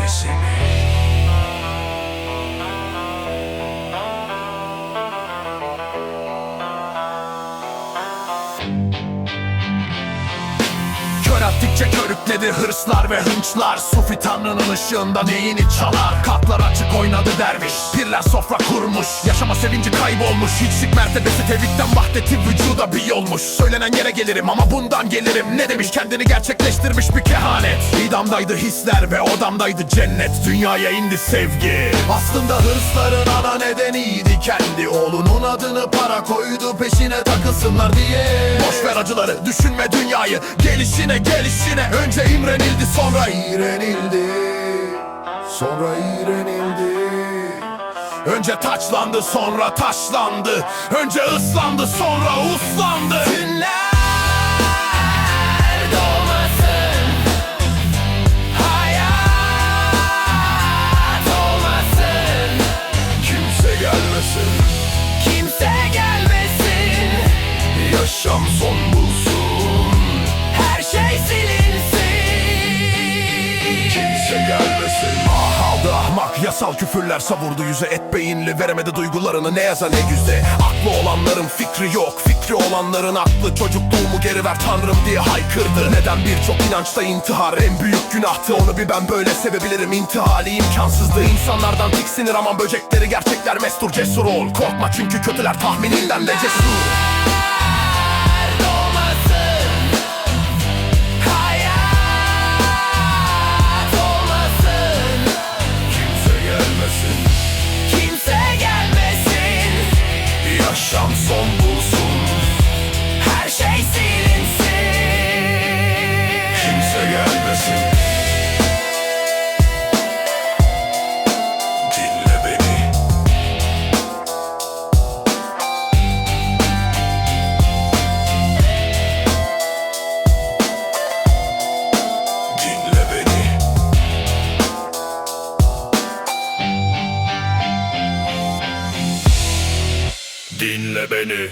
Mississippi. Gittikçe körükledi hırslar ve hınçlar. Sufi tanrının ışığında neyini çalar? Kartlar açık oynadı derviş. Pirler sofra kurmuş. Yaşama sevinci kaybolmuş. Hiçlik mertebesi tevhidden vahdeti vücuda bir yolmuş. Söylenen yere gelirim ama bundan gelirim. Ne demiş? Kendini gerçekleştirmiş bir kehanet. İdamdaydı hisler ve odamdaydı cennet. Dünyaya indi sevgi. Aslında hırsların ana nedeniydi kendi. Oğlunun adını para koydu peşine takılsınlar diye. Boş ver acıları düşünme dünyayı. Gelişine gelişine Önce imrenildi sonra iğrenildi. Sonra iğrenildi. Önce taçlandı sonra taşlandı. Önce ıslandı sonra uslandı Gelmesin Ah aldı ahmak yasal küfürler savurdu yüze. Et beyinli veremedi duygularını ne yaza ne yüze. Aklı olanların fikri yok Fikri olanların aklı. Çocukluğumu geri ver tanrım diye haykırdı. Neden birçok inançta intihar? En büyük günahtı Onu bir ben böyle sevebilirim. İntihali imkansızdı. İnsanlardan tiksinir aman böcekleri gerçekler mestur. Cesur ol Korkma çünkü kötüler tahmininden de cesur Yaşam son bulsun Dinle beni